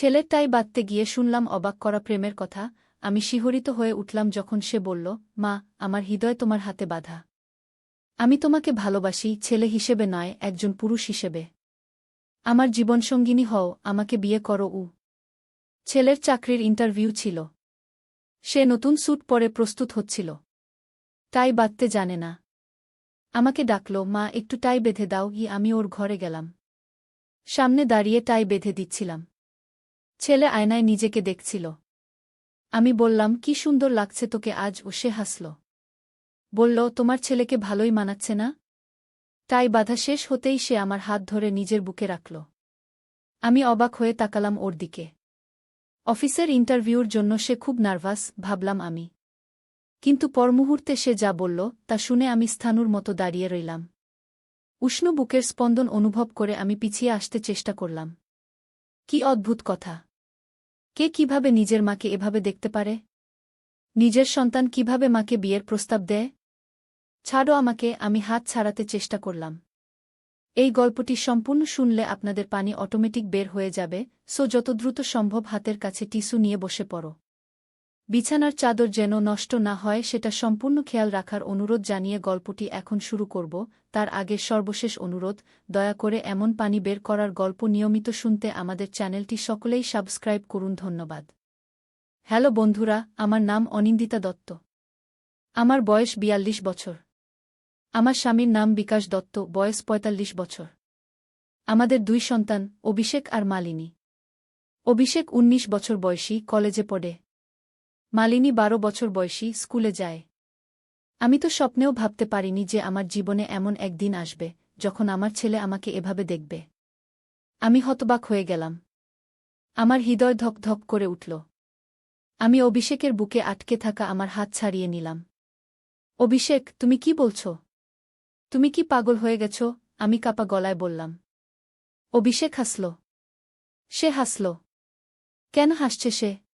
ছেলের টাই বাঁধতে গিয়ে শুনলাম অবাক করা প্রেমের কথা, আমি শিহরিত হয়ে উঠলাম যখন সে বলল, মা, আমার হৃদয় তোমার হাতে বাঁধা। আমি তোমাকে ভালোবাসি, ছেলে হিসেবে নয়, একজন পুরুষ হিসেবে। আমার জীবনসঙ্গিনী হও, আমাকে বিয়ে করো, উ। ছেলের চাকরির ইন্টারভিউ ছিল। সে নতুন স্যুট পরে প্রস্তুত হচ্ছিল। টাই বাঁধতে জানে না। আমাকে ডাকল, মা, একটু টাই বেঁধে দাও, ই, আমি ওর ঘরে গেলাম। সামনে দাঁড়িয়ে টাই বেঁধে দিচ্ছিলাম। ছেলে আয়নায় নিজেকে দেখছিল। আমি বললাম, কি সুন্দর লাগছে তোকে আজ, ও সে হাসল। বলল, তোমার ছেলেকে ভালোই মানাচ্ছে না? তাই বাধা শেষ হতেই সে আমার হাত ধরে নিজের বুকে রাখল। আমি অবাক হয়ে তাকালাম ওর দিকে। অফিসের ইন্টারভিউর জন্য সে খুব নার্ভাস, ভাবলাম আমি। কিন্তু পরমুহূর্তে সে যা বলল, তা শুনে আমি স্থানুর মতো দাঁড়িয়ে রইলাম। উষ্ণ বুকের স্পন্দন অনুভব করে আমি পিছিয়ে আসতে চেষ্টা করলাম। কি অদ্ভুত কথা! কে কীভাবে নিজের মাকে এভাবে দেখতে পারে? নিজের সন্তান কীভাবে মাকে বিয়ের প্রস্তাব দেয়? ছাড়ো আমাকে, আমি হাত ছাড়াতে চেষ্টা করলাম। এই গল্পটি সম্পূর্ণ শুনলে আপনাদের পানি অটোমেটিক বের হয়ে যাবে, সো যত দ্রুত সম্ভব হাতের কাছে টিস্যু নিয়ে বসে পড়ো। বিছানার চাদর যেন নষ্ট না হয়, সেটা সম্পূর্ণ খেয়াল রাখার অনুরোধ জানিয়ে গল্পটি এখন শুরু করব। তার আগে সর্বশেষ অনুরোধ, দয়া করে এমন পানি বের করার গল্প নিয়মিত শুনতে আমাদের চ্যানেলটি সকলেই সাবস্ক্রাইব করুন, ধন্যবাদ। হ্যালো বন্ধুরা, আমার নাম অনিন্দিতা দত্ত। আমার বয়স বিয়াল্লিশ বছর। আমার স্বামীর নাম বিকাশ দত্ত, বয়স পঁয়তাল্লিশ বছর। আমাদের দুই সন্তান, অভিষেক আর মালিনী। অভিষেক ১৯ বছর বয়সী, কলেজে পড়ে। মালিনী বারো বছর বয়সী স্কুলে যায়। আমি তো স্বপ্নেও ভাবতে পারিনি যে আমার জীবনে এমন একদিন আসবে, যখন আমার ছেলে আমাকে এভাবে দেখবে। আমি হতবাক হয়ে গেলাম। আমার হৃদয় ধক ধক করে উঠল। আমি অভিষেকের বুকে আটকে থাকা আমার হাত ছাড়িয়ে নিলাম। অভিষেক, তুমি কি বলছ? তুমি কি পাগল হয়ে গেছ? আমি কাপা গলায় বললাম। অভিষেক হাসল। সে হাসল। কেন হাসছে সে?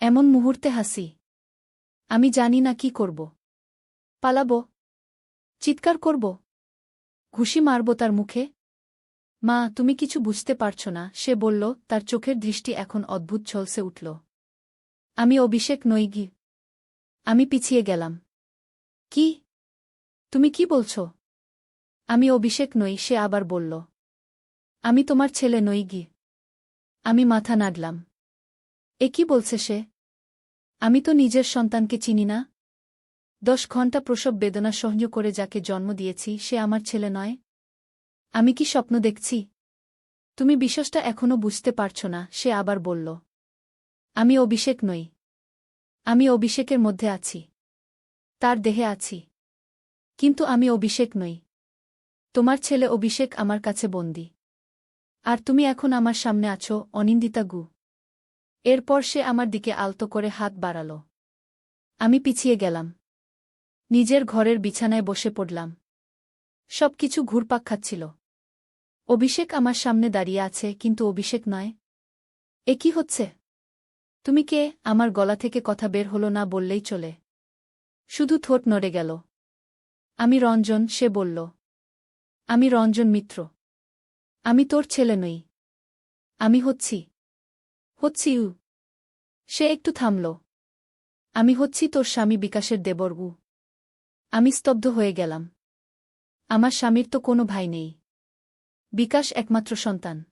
এমন মুহূর্তে হাসি। আমি জানি না কি করব। পালাব। চিৎকার করব। ঘুষি মারব তার মুখে। মা, তুমি কিছু বুঝতে পারছ না, সে বলল, তার চোখের দৃষ্টি এখন অদ্ভুত ছলসে উঠল। আমি অভিষেক নই গি আমি পিছিয়ে গেলাম। কি? তুমি কি বলছ? আমি অভিষেক নই, সে আবার বলল। আমি তোমার ছেলে নই গি আমি মাথা নাড়লাম। এ কি বলছে সে? আমি তো নিজের সন্তানকে চিনি না। দশ ঘণ্টা প্রসব বেদনা সহ্য করে যাকে জন্ম দিয়েছি, সে আমার ছেলে নয়। আমি কি স্বপ্ন দেখছি? তুমি বিশ্বাসটা এখনও বুঝতে পারছ না, সে আবার বলল। আমি অভিষেক নই। আমি অভিষেকের মধ্যে আছি। তার দেহে আছি। কিন্তু আমি অভিষেক নই। তোমার ছেলে অভিষেক আমার কাছে বন্দি। আর তুমি এখন আমার সামনে আছো, অনিন্দিতা গু। এরপর সে আমার দিকে আলতো করে হাত বাড়াল। আমি পিছিয়ে গেলাম। নিজের ঘরের বিছানায় বসে পড়লাম। সব কিছু ঘুরপাক খাচ্ছিল। অভিষেক আমার সামনে দাঁড়িয়ে আছে, কিন্তু অভিষেক নয়। এ কি হচ্ছে? তুমি কে? আমার গলা থেকে কথা বের হলো না বললেই চলে। শুধু ঠোঁট নড়ে গেল। আমি রঞ্জন, সে বলল। আমি রঞ্জন মিত্র। আমি তোর ছেলে নই। আমি হচ্ছি হচ্ছি উ। সে একটু থামল। আমি হচ্ছি তোর স্বামী বিকাশের দেবর উ আমি স্তব্ধ হয়ে গেলাম। আমার স্বামীর তো কোনো ভাই নেই। বিকাশ একমাত্র সন্তান।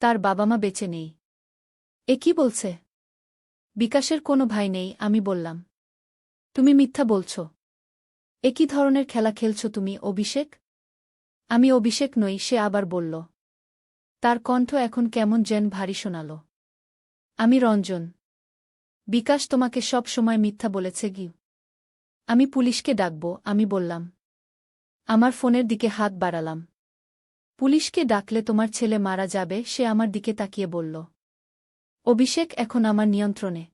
তার বাবা মা বেঁচে নেই। এ কি বলছে? বিকাশের কোনো ভাই নেই, আমি বললাম। তুমি মিথ্যা বলছ। এ কি ধরনের খেলা খেলছ তুমি, অভিষেক? আমি অভিষেক নই, সে আবার বলল। তার কণ্ঠ এখন কেমন যেন ভারী শোনাল। আমি রঞ্জন। বিকাশ তোমাকে সব সময় মিথ্যা বলেছে গি আমি পুলিশকে ডাকব, আমি বললাম। আমার ফোনের দিকে হাত বাড়ালাম। পুলিশকে ডাকলে তোমার ছেলে মারা যাবে, সে আমার দিকে তাকিয়ে বলল। অভিষেক এখন আমার নিয়ন্ত্রণে।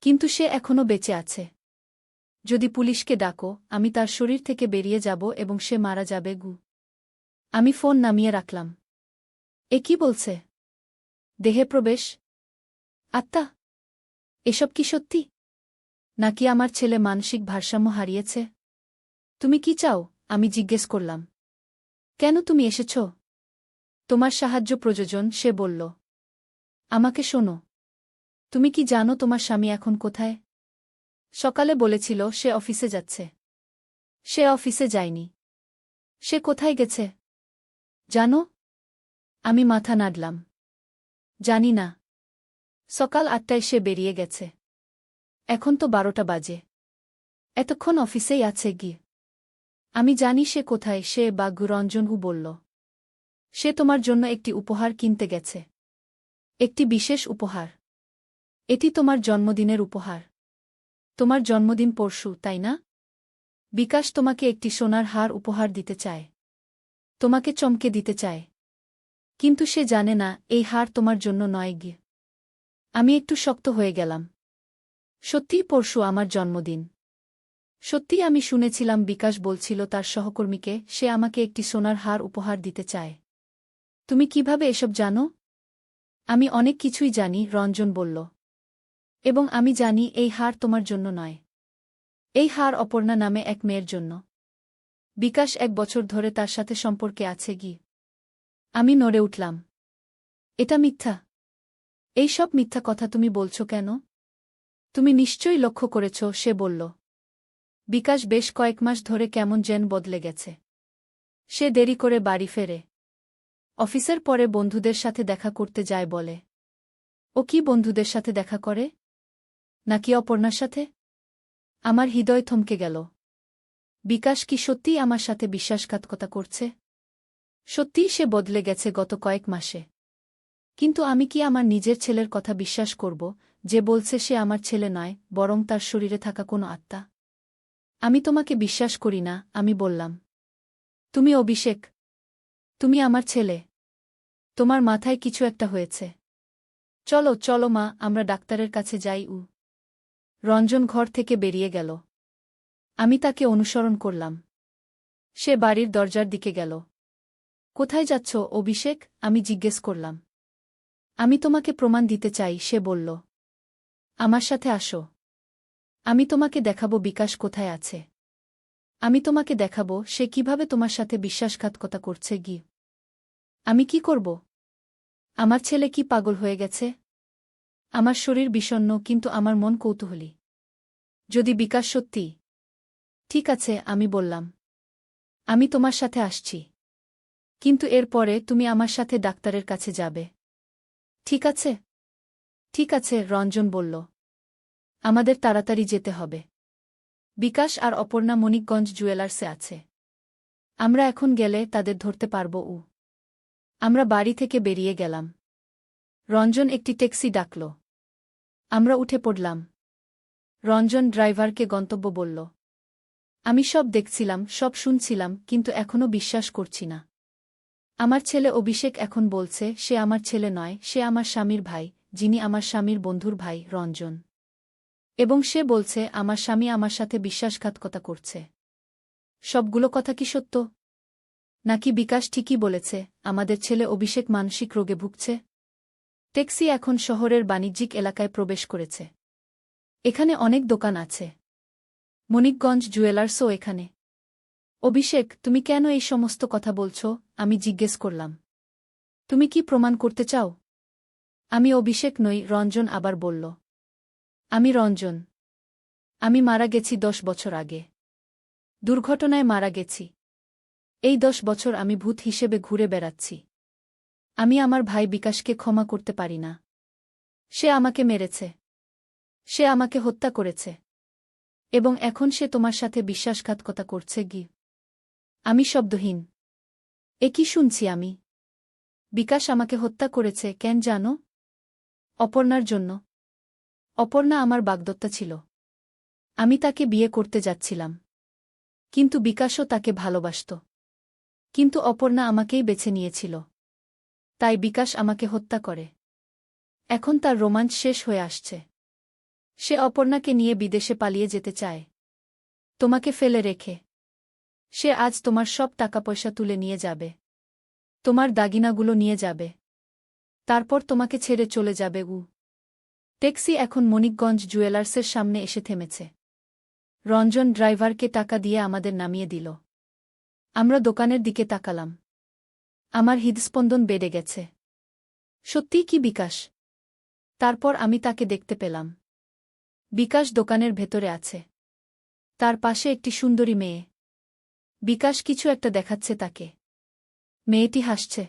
কিন্তু সে এখনও বেঁচে আছে। যদি পুলিশকে ডাকো, আমি তার শরীর থেকে বেরিয়ে যাব এবং সে মারা যাবে, গু। আমি ফোন নামিয়ে রাখলাম। এ কি বলছে? দেহে প্রবেশ আত্মা, এসব কি সত্যি? নাকি আমার ছেলে মানসিক ভারসাম্য হারিয়েছে? তুমি কি চাও? আমি জিজ্ঞেস করলাম। কেন তুমি এসেছ? তোমার সাহায্য প্রযোজন, সে বলল। আমাকে শোনো। তুমি কি জানো তোমার স্বামী এখন কোথায়? সকালে বলেছিল, সে অফিসে যাচ্ছে। সে অফিসে যায়নি। সে কোথায় গেছে? জানো? আমি মাথা নাড়লাম। জানি না। সকাল আটটায় সে বেরিয়ে গেছে। এখন তো বারোটা বাজে। এতক্ষণ অফিসেই আছে গিয়ে। আমি জানি সে কোথায়, সে বা গুরঞ্জনহু বলল। সে তোমার জন্য একটি উপহার কিনতে গেছে। একটি বিশেষ উপহার। এটি তোমার জন্মদিনের উপহার। তোমার জন্মদিন পরশু, তাই না? বিকাশ তোমাকে একটি সোনার হার উপহার দিতে চায়। তোমাকে চমকে দিতে চায়। কিন্তু সে জানে না, এই হার তোমার জন্য নয় গিয়ে। আমি একটু শক্ত হয়ে গেলাম। সত্যিই পরশু আমার জন্মদিন। সত্যিই আমি শুনেছিলাম বিকাশ বলছিল তার সহকর্মীকে, সে আমাকে একটি সোনার হার উপহার দিতে চায়। তুমি কীভাবে এসব জানো? আমি অনেক কিছুই জানি, রঞ্জন বলল। এবং আমি জানি এই হার তোমার জন্য নয়। এই হার অপর্ণা নামে এক মেয়ের জন্য। বিকাশ এক বছর ধরে তার সাথে সম্পর্কে আছে গি আমি নড়ে উঠলাম। এটা মিথ্যা। এই সব মিথ্যা কথা তুমি বলছ কেন? তুমি নিশ্চয়ই লক্ষ্য করেছ, সে বলল। বিকাশ বেশ কয়েক মাস ধরে কেমন যেন বদলে গেছে। সে দেরি করে বাড়ি ফেরে। অফিসের পরে বন্ধুদের সাথে দেখা করতে যায় বলে। ও কি বন্ধুদের সাথে দেখা করে? নাকি অপর্ণার সাথে? আমার হৃদয় থমকে গেল। বিকাশ কি সত্যিই আমার সাথে বিশ্বাসঘাতকতা করছে? সত্যিই সে বদলে গেছে গত কয়েক মাসে। কিন্তু আমি কি আমার নিজের ছেলের কথা বিশ্বাস করব, যে বলছে সে আমার ছেলে নয়, বরং তার শরীরে থাকা কোনো আত্মা? আমি তোমাকে বিশ্বাস করি না, আমি বললাম। তুমি অভিষেক। তুমি আমার ছেলে। তোমার মাথায় কিছু একটা হয়েছে। চলো চলো মা, আমরা ডাক্তারের কাছে যাই, উ। রঞ্জন ঘর থেকে বেরিয়ে গেল। আমি তাকে অনুসরণ করলাম। সে বাড়ির দরজার দিকে গেল। কোথায় যাচ্ছ, অভিষেক? আমি জিজ্ঞেস করলাম। আমি তোমাকে প্রমাণ দিতে চাই, সে বলল। আমার সাথে আসো। আমি তোমাকে দেখাবো বিকাশ কোথায় আছে। আমি তোমাকে দেখাবো সে কীভাবে তোমার সাথে বিশ্বাসঘাতকতা করছে গি। আমি কি করব? আমার ছেলে কি পাগল হয়ে গেছে? আমার শরীর বিষণ্ন কিন্তু আমার মন কৌতূহলী। যদি বিকাশ সত্যি, ঠিক আছে, আমি বললাম। আমি তোমার সাথে আসছি। কিন্তু এরপরে তুমি আমার সাথে ডাক্তারের কাছে যাবে। ঠিক আছে? ঠিক আছে, রঞ্জন বলল। আমাদের তাড়াতাড়ি যেতে হবে। বিকাশ আর অপর্ণা মণিকগঞ্জ জুয়েলার্সে আছে। আমরা এখন গেলে তাদের ধরতে পারব উ। আমরা বাড়ি থেকে বেরিয়ে গেলাম। রঞ্জন একটি ট্যাক্সি ডাকল। আমরা উঠে পড়লাম। রঞ্জন ড্রাইভারকে গন্তব্য বলল। আমি সব দেখছিলাম, সব শুনছিলাম, কিন্তু এখনও বিশ্বাস করছি না। আমার ছেলে অভিষেক এখন বলছে, সে আমার ছেলে নয়, সে আমার স্বামীর ভাই, যিনি আমার স্বামীর বন্ধুর ভাই, রঞ্জন। এবং সে বলছে, আমার স্বামী আমার সাথে বিশ্বাসঘাতকতা করছে। সবগুলো কথা কি সত্য? নাকি বিকাশ ঠিকই বলেছে, আমাদের ছেলে অভিষেক মানসিক রোগে ভুগছে? ট্যাক্সি এখন শহরের বাণিজ্যিক এলাকায় প্রবেশ করেছে। এখানে অনেক দোকান আছে। মণিকগঞ্জ জুয়েলার্সও এখানে। অভিষেক, তুমি কেন এই সমস্ত কথা বলছ? আমি জিজ্ঞেস করলাম। তুমি কি প্রমাণ করতে চাও? আমি অভিষেক নই, রঞ্জন আবার বলল। আমি রঞ্জন। আমি মারা গেছি দশ বছর আগে। দুর্ঘটনায় মারা গেছি। এই দশ বছর আমি ভূত হিসেবে ঘুরে বেড়াচ্ছি। আমি আমার ভাই বিকাশকে ক্ষমা করতে পারি না। সে আমাকে মেরেছে। সে আমাকে হত্যা করেছে। এবং এখন সে তোমার সাথে বিশ্বাসঘাতকতা করছে গি আমি শব্দহীন। এ কি শুনছি আমি? বিকাশ আমাকে হত্যা করেছে, কেন জানো? অপর্ণার জন্য। অপর্ণা আমার বাগদত্তা ছিল। আমি তাকে বিয়ে করতে যাচ্ছিলাম। কিন্তু বিকাশও তাকে ভালোবাসত। কিন্তু অপর্ণা আমাকেই বেছে নিয়েছিল। তাই বিকাশ আমাকে হত্যা করে। এখন তার রোমাঞ্চ শেষ হয়ে আসছে। সে অপর্ণাকে নিয়ে বিদেশে পালিয়ে যেতে চায়। তোমাকে ফেলে রেখে। সে আজ তোমার সব টাকা পয়সা তুলে নিয়ে যাবে। তোমার দাগিনাগুলো নিয়ে যাবে। তারপর তোমাকে ছেড়ে চলে যাবে উ। ট্যাক্সি এখন মণিকগঞ্জ জুয়েলার্সের সামনে এসে থেমেছে। রঞ্জন ড্রাইভারকে টাকা দিয়ে আমাদের নামিয়ে দিল। আমরা দোকানের দিকে তাকালাম। আমার হৃদস্পন্দন বেড়ে গেছে। সত্যিই কি বিকাশ? তারপর আমি তাকে দেখতে পেলাম। বিকাশ দোকানের ভেতরে আছে। তার পাশে একটি সুন্দরী মেয়ে। বিকাশ কিছু একটা দেখাচ্ছে তাকে। মেয়েটি হাসছে।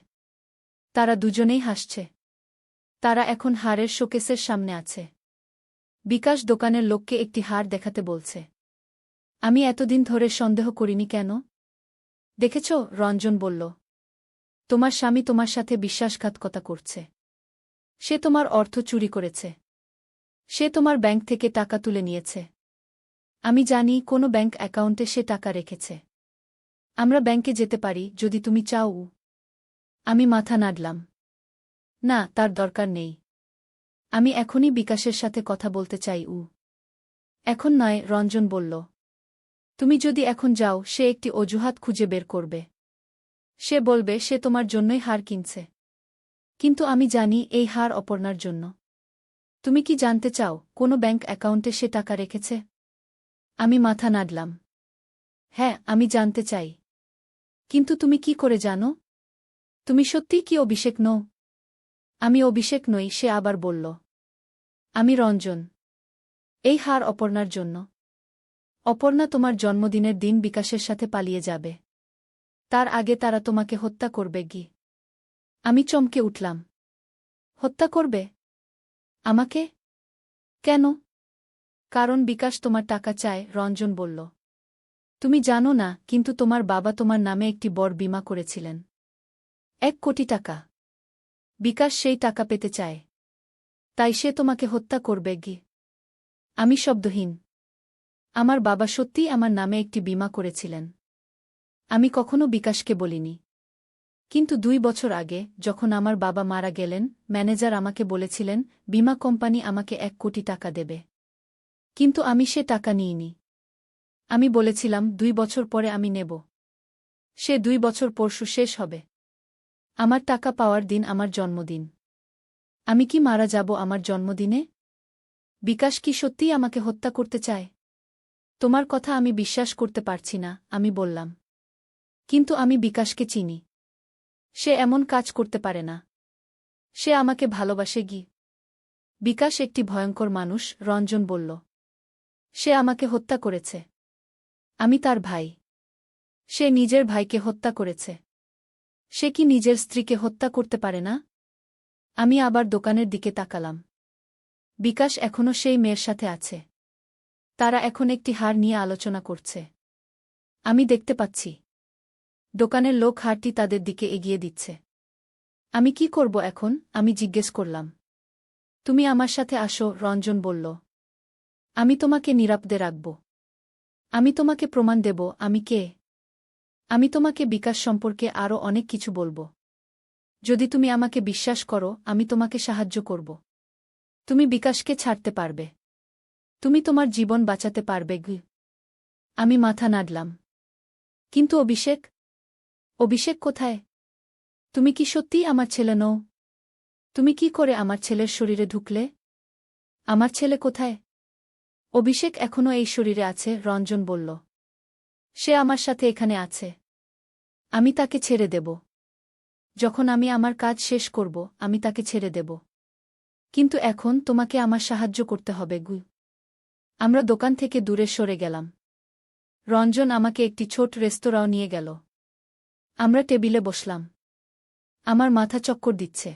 তারা দুজনেই হাসছে। তারা এখন হারের শোকেসের সামনে আছে। বিকাশ দোকানের লোককে একটি হার দেখাতে বলছে। আমি এতদিন ধরে সন্দেহ করিনি কেন? দেখেছ? রঞ্জন বলল। তোমার স্বামী তোমার সাথে বিশ্বাসঘাতকতা করছে। সে তোমার অর্থ চুরি করেছে। সে তোমার ব্যাংক থেকে টাকা তুলে নিয়েছে। আমি জানি কোনো ব্যাংক অ্যাকাউন্টে সে টাকা রেখেছে। আমরা ব্যাংকে যেতে পারি, যদি তুমি চাও। আমি মাথা নাড়লাম। না, তার দরকার নেই। আমি এখনই বিকাশের সাথে কথা বলতে চাই, উ। এখন নয়, রঞ্জন বলল। তুমি যদি এখন যাও, সে একটি অজুহাত খুঁজে বের করবে। সে বলবে, সে তোমার জন্যই হার কিনছে। কিন্তু আমি জানি, এই হার অপর্ণার জন্য। তুমি কি জানতে চাও, কোনো ব্যাংক অ্যাকাউন্টে সে টাকা রেখেছে? আমি মাথা নাড়লাম। হ্যাঁ আমি জানতে চাই। কিন্তু তুমি কি করে জানো? তুমি সত্যিই কি অভিষেক নও? আমি অভিষেক নই, সে আবার বলল। আমি রঞ্জন। এই হার অপর্ণার জন্য। অপর্ণা তোমার জন্মদিনের দিন বিকাশের সাথে পালিয়ে যাবে। তার আগে তারা তোমাকে হত্যা করবে গি। আমি চমকে উঠলাম। হত্যা করবে? আমাকে? কেন? কারণ বিকাশ তোমার টাকা চায়, রঞ্জন বলল। তুমি জানো না, কিন্তু তোমার বাবা তোমার নামে একটি বড় বিমা করেছিলেন। এক কোটি টাকা। বিকাশ সেই টাকা পেতে চায়। তাই সে তোমাকে হত্যা করবে গি। আমি শব্দহীন। আমার বাবা সত্যিই আমার নামে একটি বিমা করেছিলেন। আমি কখনো বিকাশকে বলিনি। কিন্তু দুই বছর আগে, যখন আমার বাবা মারা গেলেন, ম্যানেজার আমাকে বলেছিলেন, বিমা কোম্পানি আমাকে এক কোটি টাকা দেবে। কিন্তু আমি সে টাকা নিইনি। আমি বলেছিলাম, দুই বছর পরে আমি নেব। সে দুই বছর পরশু শেষ হবে। আমার টাকা পাওয়ার দিন আমার জন্মদিন। আমি কি মারা যাব আমার জন্মদিনে? বিকাশ কি সত্যিই আমাকে হত্যা করতে চায়? তোমার কথা আমি বিশ্বাস করতে পারছি না, আমি বললাম। কিন্তু আমি বিকাশকে চিনি। সে এমন কাজ করতে পারে না। সে আমাকে ভালোবাসে গি। বিকাশ একটি ভয়ঙ্কর মানুষ, রঞ্জন বলল। সে আমাকে হত্যা করেছে। আমি তার ভাই। সে নিজের ভাইকে হত্যা করেছে। সে কি নিজের স্ত্রীকে হত্যা করতে পারে না? আমি আবার দোকানের দিকে তাকালাম। বিকাশ এখনও সেই মেয়ের সাথে আছে। তারা এখন একটি হার নিয়ে আলোচনা করছে। আমি দেখতে পাচ্ছি। দোকানের লোক হারটি তাদের দিকে এগিয়ে দিচ্ছে। আমি কি করব এখন? আমি জিজ্ঞেস করলাম। তুমি আমার সাথে আসো, রঞ্জন বলল। আমি তোমাকে নিরাপদে রাখব। আমি তোমাকে প্রমাণ দেব, আমি কে? আমি তোমাকে বিকাশ সম্পর্কে আরও অনেক কিছু বলব। যদি তুমি আমাকে বিশ্বাস করো, আমি তোমাকে সাহায্য করব। তুমি বিকাশকে ছাড়তে পারবে। তুমি তোমার জীবন বাঁচাতে পারবে, গি। আমি মাথা নাড়লাম। কিন্তু অভিষেক? অভিষেক কোথায়? তুমি কি সত্যিই আমার ছেলে নও? তুমি কি করে আমার ছেলের শরীরে ঢুকলে? আমার ছেলে কোথায়? অভিষেক এখনও এই শরীরে আছে, রঞ্জন বলল। সে আমার সাথে এখানে আছে। আমি তাকে ছেড়ে দেব। যখন আমি আমার কাজ শেষ করব, আমি তাকে ছেড়ে দেব। কিন্তু এখন তোমাকে আমার সাহায্য করতে হবে, গু। আমরা দোকান থেকে দূরে সরে গেলাম। রঞ্জন আমাকে একটি ছোট রেস্তোরাঁও নিয়ে গেল। আমরা টেবিলে বসলাম। আমার মাথা চক্কর দিচ্ছে।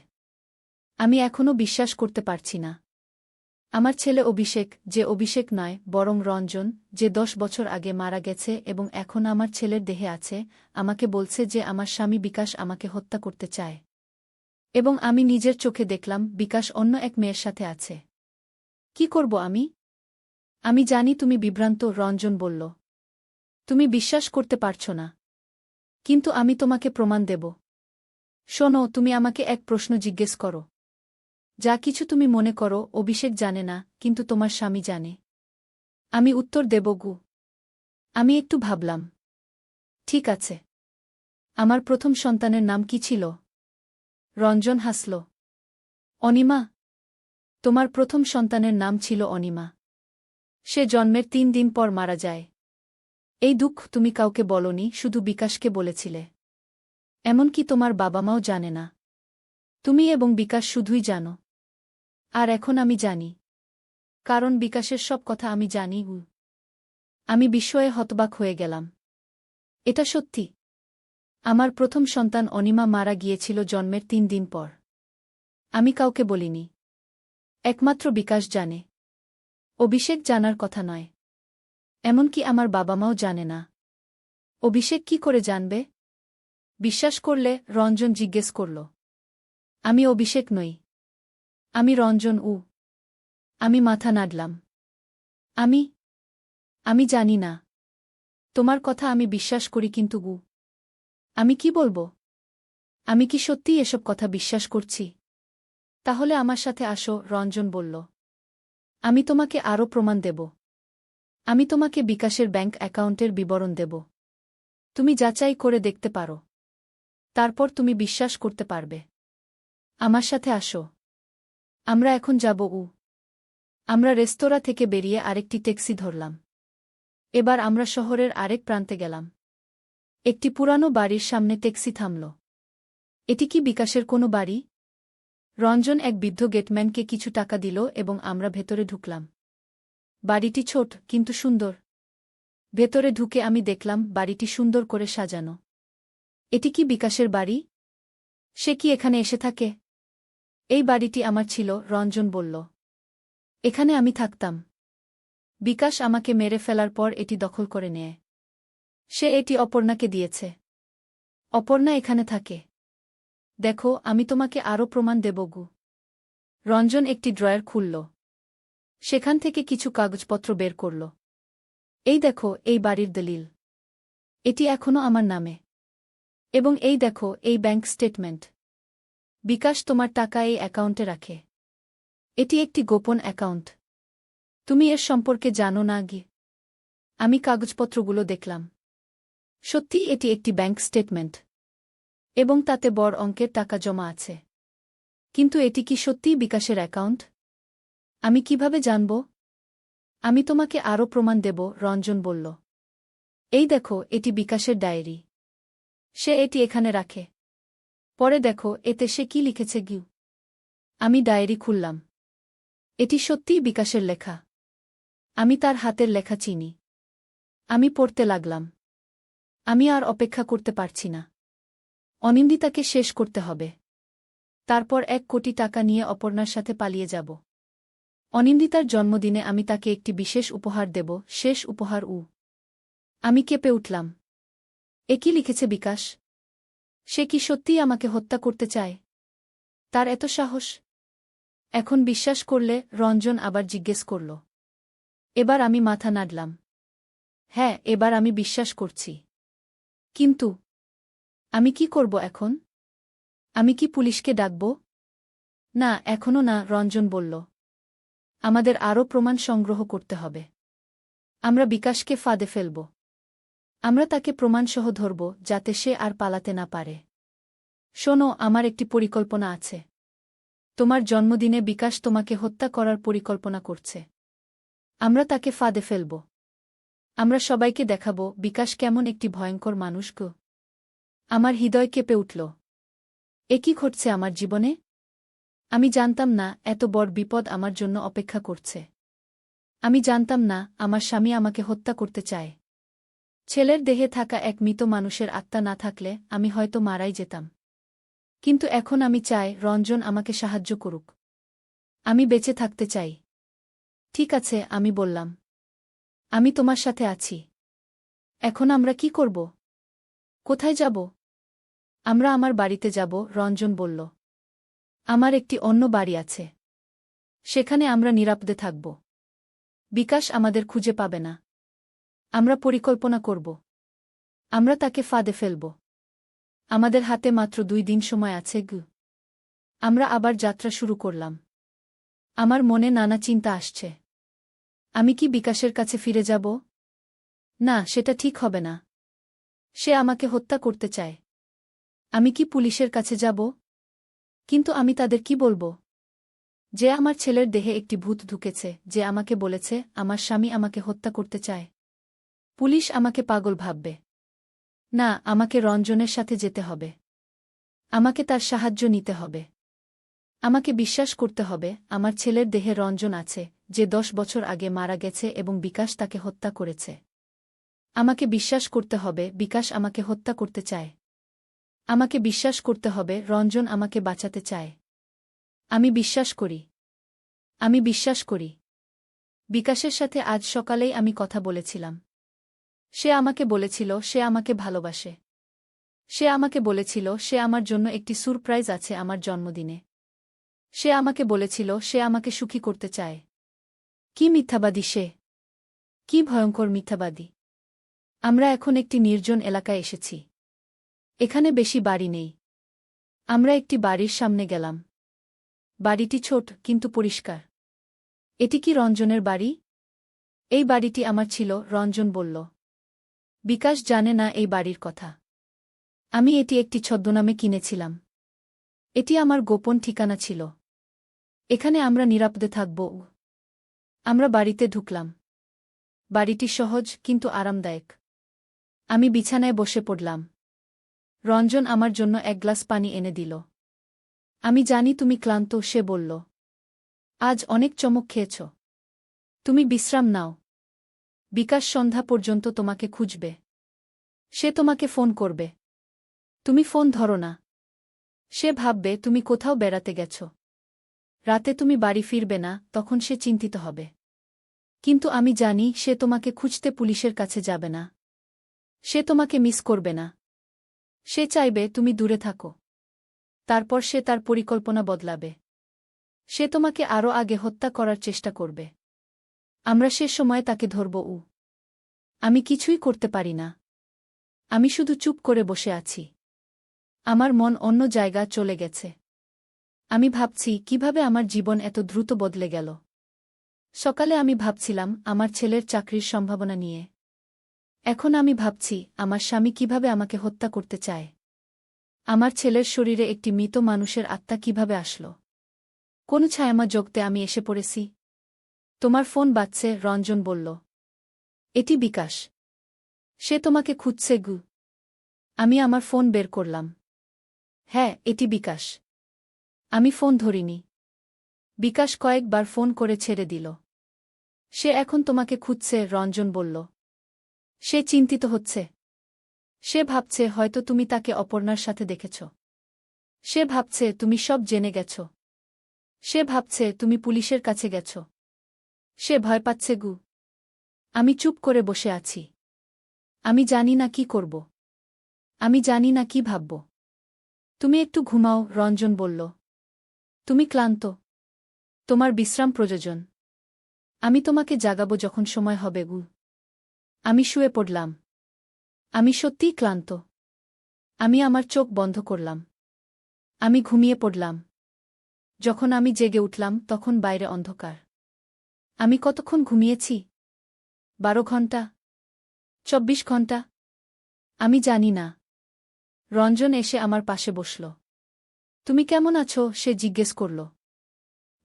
আমি এখনও বিশ্বাস করতে পারছি না। আমার ছেলে অভিষেক, যে অভিষেক নয়, বরং রঞ্জন, যে দশ বছর আগে মারা গেছে এবং এখন আমার ছেলের দেহে আছে, আমাকে বলছে যে আমার স্বামী বিকাশ আমাকে হত্যা করতে চায়। এবং আমি নিজের চোখে দেখলাম, বিকাশ অন্য এক মেয়ের সাথে আছে। কি করব আমি? আমি জানি তুমি বিভ্রান্ত, রঞ্জন বলল। তুমি বিশ্বাস করতে পারছ না। কিন্তু আমি তোমাকে প্রমাণ দেব। শোনো, তুমি আমাকে এক প্রশ্ন জিজ্ঞেস করো। যা কিছু তুমি মনে করো, অভিষেক জানে না, কিন্তু তোমার স্বামী জানে। আমি উত্তর দেব, গু। আমি একটু ভাবলাম। ঠিক আছে। আমার প্রথম সন্তানের নাম কি ছিল? রঞ্জন হাসল। অনিমা? তোমার প্রথম সন্তানের নাম ছিল অনিমা। সে জন্মের তিন দিন পর মারা যায়। এই দুঃখ তুমি কাউকে বলনি, শুধু বিকাশকে বলেছিলে। এমনকি তোমার বাবা মাও জানে না। তুমি এবং বিকাশ শুধুই জানো। আর এখন আমি জানি। কারণ বিকাশের সব কথা আমি জানি উ আমি বিস্ময়ে হতবাক হয়ে গেলাম। এটা সত্যি। আমার প্রথম সন্তান অনিমা মারা গিয়েছিল জন্মের তিন দিন পর। আমি কাউকে বলিনি। একমাত্র বিকাশ জানে। অভিষেক জানার কথা নয়। এমনকি আমার বাবা মাও জানে না। অভিষেক কি করে জানবে? বিশ্বাস করলে রঞ্জন জিজ্ঞেস করল। আমি অভিষেক নই। আমি রঞ্জন উ। আমি মাথা নাড়লাম। আমি? আমি জানি না। তোমার কথা আমি বিশ্বাস করি কিন্তু গু। আমি কি বলব? আমি কি সত্যিই এসব কথা বিশ্বাস করছি? তাহলে আমার সাথে আসো, রঞ্জন বলল। আমি তোমাকে আরও প্রমাণ দেব। আমি তোমাকে বিকাশের ব্যাংক অ্যাকাউন্টের বিবরণ দেব। তুমি যাচাই করে দেখতে পারো। তারপর তুমি বিশ্বাস করতে পারবে। আমার সাথে আসো। আমরা এখন যাব উ। আমরা রেস্তোরাঁ থেকে বেরিয়ে আরেকটি ট্যাক্সি ধরলাম। এবার আমরা শহরের আরেক প্রান্তে গেলাম। একটি পুরানো বাড়ির সামনে ট্যাক্সি থামল। এটি কি বিকাশের কোনো বাড়ি? রঞ্জন এক বৃদ্ধ গেটম্যানকে কিছু টাকা দিল এবং আমরা ভেতরে ঢুকলাম। বাড়িটি ছোট, কিন্তু সুন্দর। ভেতরে ঢুকে আমি দেখলাম বাড়িটি সুন্দর করে সাজানো। এটি কি বিকাশের বাড়ি? সে কি এখানে এসে থাকে? এই বাড়িটি আমার ছিল, রঞ্জন বলল। এখানে আমি থাকতাম। বিকাশ আমাকে মেরে ফেলার পর এটি দখল করে নেয়। সে এটি অপর্ণাকে দিয়েছে। অপর্ণা এখানে থাকে। দেখো, আমি তোমাকে আরও প্রমাণ দেব, গু। রঞ্জন একটি ড্রয়ার খুলল। সেখান থেকে কিছু কাগজপত্র বের করল। এই দেখো, এই বাড়ির দলিল। এটি এখনও আমার নামে। এবং এই দেখো, এই ব্যাংক স্টেটমেন্ট। বিকাশ তোমার টাকা এই অ্যাকাউন্টে রাখে। এটি একটি গোপন অ্যাকাউন্ট। তুমি এর সম্পর্কে জানো না গি। আমি কাগজপত্রগুলো দেখলাম। সত্যি এটি একটি ব্যাংক স্টেটমেন্ট। এবং তাতে বড় অঙ্কের টাকা জমা আছে। কিন্তু এটি কি সত্যিই বিকাশের অ্যাকাউন্ট? আমি কীভাবে জানব? আমি তোমাকে আরও প্রমাণ দেব, রঞ্জন বলল। এই দেখো, এটি বিকাশের ডায়েরি। সে এটি এখানে রাখে। পরে দেখো, এতে সে কি লিখেছে গিউ। আমি ডায়েরি খুললাম। এটি সত্যিই বিকাশের লেখা। আমি তার হাতের লেখা চিনি। আমি পড়তে লাগলাম। আমি আর অপেক্ষা করতে পারছি না। অনিন্দিতাকে শেষ করতে হবে। তারপর এক কোটি টাকা নিয়ে অপর্ণার সাথে পালিয়ে যাব। অনিন্দিতার জন্মদিনে আমি তাকে একটি বিশেষ উপহার দেব, শেষ উপহার উ। আমি কেঁপে উঠলাম। এ কি লিখেছে বিকাশ? সে কি সত্যিই আমাকে হত্যা করতে চায়? তার এত সাহস। এখন বিশ্বাস করলে রঞ্জন আবার জিজ্ঞেস করল। এবার আমি মাথা নাড়লাম। হ্যাঁ এবার আমি বিশ্বাস করছি। কিন্তু আমি কি করব এখন? আমি কি পুলিশকে ডাকব? না এখনও না, রঞ্জন বলল। আমাদের আরও প্রমাণ সংগ্রহ করতে হবে। আমরা বিকাশকে ফাঁদে ফেলব। আমরা তাকে প্রমাণসহ ধরব, যাতে সে আর পালাতে না পারে। শোনো, আমার একটি পরিকল্পনা আছে। তোমার জন্মদিনে বিকাশ তোমাকে হত্যা করার পরিকল্পনা করছে। আমরা তাকে ফাঁদে ফেলব। আমরা সবাইকে দেখাব, বিকাশ কেমন একটি ভয়ঙ্কর মানুষ গো। আমার হৃদয় কেঁপে উঠল। এ কি ঘটছে আমার জীবনে? আমি জানতাম না, এত বড় বিপদ আমার জন্য অপেক্ষা করছে। আমি জানতাম না, আমার স্বামী আমাকে হত্যা করতে চায়। ছেলের দেহে থাকা এক মৃত মানুষের আত্মা না থাকলে আমি হয়তো মারাই যেতাম। কিন্তু এখন আমি চাই রঞ্জন আমাকে সাহায্য করুক। আমি বেঁচে থাকতে চাই। ঠিক আছে, আমি বললাম। আমি তোমার সাথে আছি। এখন আমরা কি করব? কোথায় যাব? আমরা আমার বাড়িতে যাব, রঞ্জন বলল। আমার একটি অন্য বাড়ি আছে। সেখানে আমরা নিরাপদে থাকব। বিকাশ আমাদের খুঁজে পাবে না। আমরা পরিকল্পনা করব। আমরা তাকে ফাঁদে ফেলব। আমাদের হাতে মাত্র দুই দিন সময় আছে, গু। আমরা আবার যাত্রা শুরু করলাম। আমার মনে নানা চিন্তা আসছে। আমি কি বিকাশের কাছে ফিরে যাব? না, সেটা ঠিক হবে না। সে আমাকে হত্যা করতে চায়। আমি কি পুলিশের কাছে যাব? কিন্তু আমি তাদের কি বলব? যে আমার ছেলের দেহে একটি ভূত ঢুকেছে, যে আমাকে বলেছে, আমার স্বামী আমাকে হত্যা করতে চায়। পুলিশ আমাকে পাগল ভাববে। না, আমাকে রঞ্জনের সাথে যেতে হবে। আমাকে তার সাহায্য নিতে হবে। আমাকে বিশ্বাস করতে হবে, আমার ছেলের দেহে রঞ্জন আছে, যে দশ বছর আগে মারা গেছে এবং বিকাশ তাকে হত্যা করেছে। আমাকে বিশ্বাস করতে হবে, বিকাশ আমাকে হত্যা করতে চায়। আমাকে বিশ্বাস করতে হবে, রঞ্জন আমাকে বাঁচাতে চায়। আমি বিশ্বাস করি। আমি বিশ্বাস করি। বিকাশের সাথে আজ সকালেই আমি কথা বলেছিলাম। সে আমাকে বলেছিল, সে আমাকে ভালোবাসে। সে আমাকে বলেছিল, সে আমার জন্য একটি সুরপ্রাইজ আছে আমার জন্মদিনে। সে আমাকে বলেছিল, সে আমাকে সুখী করতে চায়। কি মিথ্যাবাদী সে! কি ভয়ঙ্কর মিথ্যাবাদী! আমরা এখন একটি নির্জন এলাকায় এসেছি। এখানে বেশি বাড়ি নেই। আমরা একটি বাড়ির সামনে গেলাম। বাড়িটি ছোট, কিন্তু পরিষ্কার। এটি কি রঞ্জনের বাড়ি? এই বাড়িটি আমার ছিল, রঞ্জন বলল। বিকাশ জানে না এই বাড়ির কথা। আমি এটি একটি ছদ্মনামে কিনেছিলাম। এটি আমার গোপন ঠিকানা ছিল। এখানে আমরা নিরাপদে থাকব। আমরা বাড়িতে ঢুকলাম। বাড়িটি সহজ, কিন্তু আরামদায়ক। আমি বিছানায় বসে পড়লাম। রঞ্জন আমার জন্য এক গ্লাস পানি এনে দিল। আমি জানি তুমি ক্লান্ত, সে বলল, আজ অনেক চমক খেয়েছ। তুমি বিশ্রাম নাও। বিকাশ সন্ধ্যা পর্যন্ত তোমাকে খুঁজবে। সে তোমাকে ফোন করবে। তুমি ফোন ধরো না। সে ভাববে, তুমি কোথাও বেড়াতে গেছ। রাতে তুমি বাড়ি ফিরবে না, তখন সে চিন্তিত হবে। কিন্তু আমি জানি, সে তোমাকে খুঁজতে পুলিশের কাছে যাবে না। সে তোমাকে মিস করবে না। সে চাইবে, তুমি দূরে থাকো। তারপর সে তার পরিকল্পনা বদলাবে। সে তোমাকে আরও আগে হত্যা করার চেষ্টা করবে। আমরা সে সময় তাকে ধরব উ আমি কিছুই করতে পারি না। আমি শুধু চুপ করে বসে আছি। আমার মন অন্য জায়গা চলে গেছে। আমি ভাবছি, কীভাবে আমার জীবন এত দ্রুত বদলে গেল? সকালে আমি ভাবছিলাম, আমার ছেলের চাকরির সম্ভাবনা নিয়ে। এখন আমি ভাবছি, আমার স্বামী কীভাবে আমাকে হত্যা করতে চায়? আমার ছেলের শরীরে একটি মৃত মানুষের আত্মা কীভাবে আসল? কোন ছায়ামা জগতে আমি এসে পড়েছি। তোমার ফোন বাজছে, রঞ্জন বলল। এটি বিকাশ। সে তোমাকে খুঁজছে, গু। আমি আমার ফোন বের করলাম। হ্যাঁ এটি বিকাশ। আমি ফোন ধরিনি। বিকাশ কয়েকবার ফোন করে ছেড়ে দিল। সে এখন তোমাকে খুঁজছে, রঞ্জন বলল। সে চিন্তিত হচ্ছে। সে ভাবছে, হয়তো তুমি তাকে অপর্ণার সাথে দেখেছ। সে ভাবছে, তুমি সব জেনে গেছ। সে ভাবছে, তুমি পুলিশের কাছে গেছ। সে ভয় পাচ্ছে গু। আমি চুপ করে বসে আছি। আমি জানি না কি করব। আমি জানি না কি ভাবব। তুমি একটু ঘুমাও, রঞ্জন বলল। তুমি ক্লান্ত। তোমার বিশ্রাম প্রয়োজন। আমি তোমাকে জাগাবো যখন সময় হবে গু। আমি শুয়ে পড়লাম। আমি সত্যিই ক্লান্ত। আমি আমার চোখ বন্ধ করলাম। আমি ঘুমিয়ে পড়লাম। যখন আমি জেগে উঠলাম, তখন বাইরে অন্ধকার। আমি কতক্ষণ ঘুমিয়েছি? বারো ঘণ্টা চব্বিশ ঘণ্টা আমি জানি না। রঞ্জন এসে আমার পাশে বসল। তুমি কেমন আছো? সে জিজ্ঞেস করল।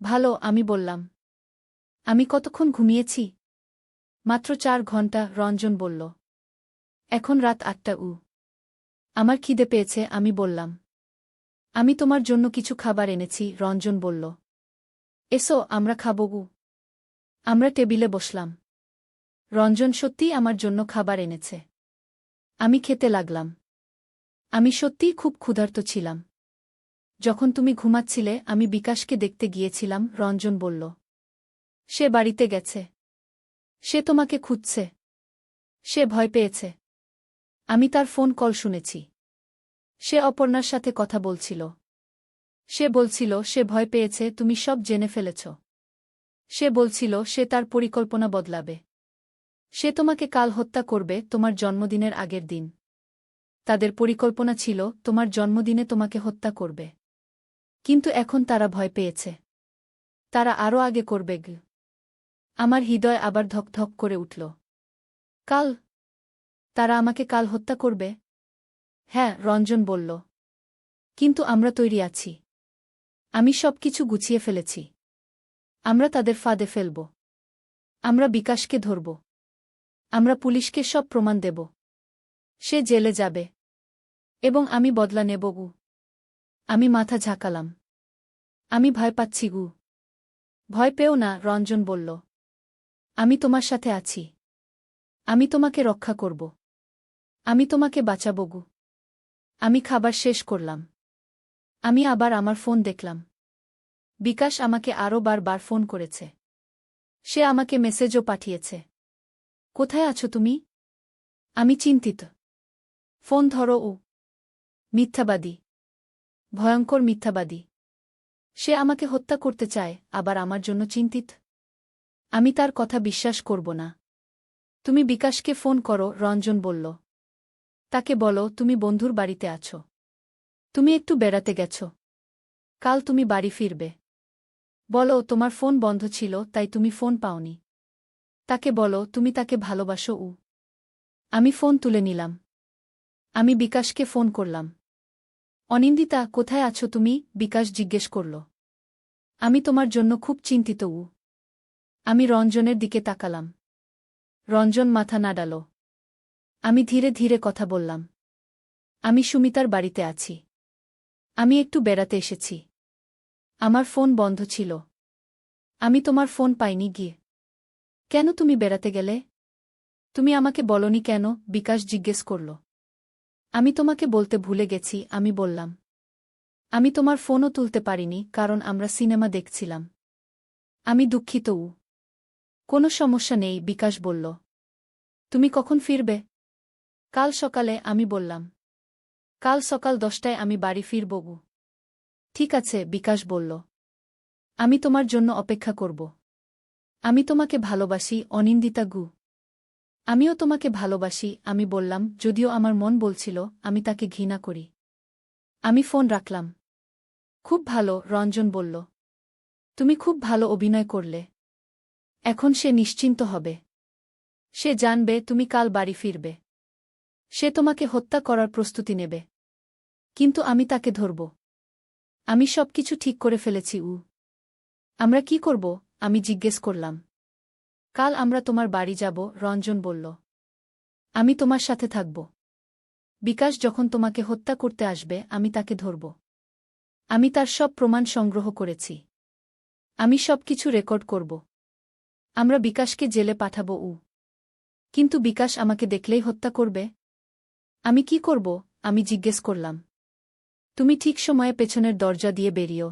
ভালো, আমি বললাম। আমি কতক্ষণ ঘুমিয়েছি? মাত্র চার ঘণ্টা রঞ্জন বলল। এখন রাত আটটা উ। আমার খিদে পেয়েছে, আমি বললাম। আমি তোমার জন্য কিছু খাবার এনেছি, রঞ্জন বলল। এসো, আমরা খাব গু আমরা টেবিলে বসলাম। রঞ্জন সত্যিই আমার জন্য খাবার এনেছে। আমি খেতে লাগলাম। আমি সত্যিই খুব ক্ষুধার্ত ছিলাম। যখন তুমি ঘুমাচ্ছিলে, আমি বিকাশকে দেখতে গিয়েছিলাম, রঞ্জন বলল, সে বাড়িতে গেছে। সে তোমাকে খুঁজছে। সে ভয় পেয়েছে। আমি তার ফোন কল শুনেছি। সে অপর্ণার সাথে কথা বলছিল। সে বলছিল, সে ভয় পেয়েছে, তুমি সব জেনে ফেলেছ। সে বলছিল, সে তার পরিকল্পনা বদলাবে। সে তোমাকে কাল হত্যা করবে তোমার জন্মদিনের আগের দিন। তাদের পরিকল্পনা ছিল, তোমার জন্মদিনে তোমাকে হত্যা করবে। কিন্তু এখন তারা ভয় পেয়েছে। তারা আরও আগে করবে গ। আমার হৃদয় আবার ধকধক করে উঠল। কাল? তারা আমাকে কাল হত্যা করবে? হ্যাঁ রঞ্জন বলল। কিন্তু আমরা তৈরি আছি। আমি সব কিছু গুছিয়ে ফেলেছি। আমরা তাদের ফাঁদে ফেলব। আমরা বিকাশকে ধরব। আমরা পুলিশকে সব প্রমাণ দেব। সে জেলে যাবে। এবং আমি বদলা নেব গু। আমি মাথা ঝাঁকালাম। আমি ভয় পাচ্ছি গু। ভয় পেও না, রঞ্জন বলল। আমি তোমার সাথে আছি। আমি তোমাকে রক্ষা করব। আমি তোমাকে বাঁচাবো গু। আমি খাবার শেষ করলাম। আমি আবার আমার ফোন দেখলাম। বিকাশ আমাকে আরও বারবার ফোন করেছে। সে আমাকে মেসেজও পাঠিয়েছে। কোথায় আছো তুমি? আমি চিন্তিত। ফোন ধরো ও। মিথ্যাবাদী। ভয়ঙ্কর মিথ্যাবাদী। সে আমাকে হত্যা করতে চায়, আবার আমার জন্য চিন্তিত। আমি তার কথা বিশ্বাস করব না। তুমি বিকাশকে ফোন করো, রঞ্জন বলল। তাকে বলো, তুমি বন্ধুর বাড়িতে আছো। তুমি একটু বেড়াতে গেছ। কাল তুমি বাড়ি ফিরবে। বলো, তোমার ফোন বন্ধ ছিল, তাই তুমি ফোন পাওনি। তাকে বলো, তুমি তাকে ভালোবাসো, উ। আমি ফোন তুলে নিলাম। আমি বিকাশকে ফোন করলাম। অনিন্দিতা, কোথায় আছো তুমি? বিকাশ জিজ্ঞেস করল। আমি তোমার জন্য খুব চিন্তিত, উ। আমি রঞ্জনের দিকে তাকালাম। রঞ্জন মাথা নাড়াল। আমি ধীরে ধীরে কথা বললাম। আমি সুমিতার বাড়িতে আছি। আমি একটু বেড়াতে এসেছি। আমার ফোন বন্ধ ছিল। আমি তোমার ফোন পাইনি গিয়ে। কেন তুমি বেড়াতে গেলে? তুমি আমাকে বলনি কেন? বিকাশ জিজ্ঞেস করল। আমি তোমাকে বলতে ভুলে গেছি, আমি বললাম। আমি তোমার ফোনও তুলতে পারিনি, কারণ আমরা সিনেমা দেখছিলাম। আমি দুঃখিত, উ। কোনো সমস্যা নেই, বিকাশ বলল। তুমি কখন ফিরবে? কাল সকালে, আমি বললাম। কাল সকাল দশটায় আমি বাড়ি ফিরব ঠিক আছে, বিকাশ বলল। আমি তোমার জন্য অপেক্ষা করব। আমি তোমাকে ভালোবাসি, অনিন্দিতা গু। আমিও তোমাকে ভালোবাসি, আমি বললাম, যদিও আমার মন বলছিল, আমি তাকে ঘৃণা করি। আমি ফোন রাখলাম। খুব ভালো, রঞ্জন বলল। তুমি খুব ভালো অভিনয় করলে। এখন সে নিশ্চিন্ত হবে। সে জানবে, তুমি কাল বাড়ি ফিরবে। সে তোমাকে হত্যা করার প্রস্তুতি নেবে। কিন্তু আমি তাকে ধরব। আমি সব কিছু ঠিক করে ফেলেছি, উ। আমরা কি করব? আমি জিজ্ঞেস করলাম। কাল আমরা তোমার বাড়ি যাব, রঞ্জন বলল। আমি তোমার সাথে থাকব। বিকাশ যখন তোমাকে হত্যা করতে আসবে, আমি তাকে ধরব। আমি তার সব প্রমাণ সংগ্রহ করেছি। আমি সব কিছু রেকর্ড করব। আমরা বিকাশকে জেলে পাঠাব, উ। কিন্তু বিকাশ আমাকে দেখলেই হত্যা করবে? আমি কি করব? আমি জিজ্ঞেস করলাম। তুমি ঠিক সময়ে পেছনের দরজা দিয়ে বেরিও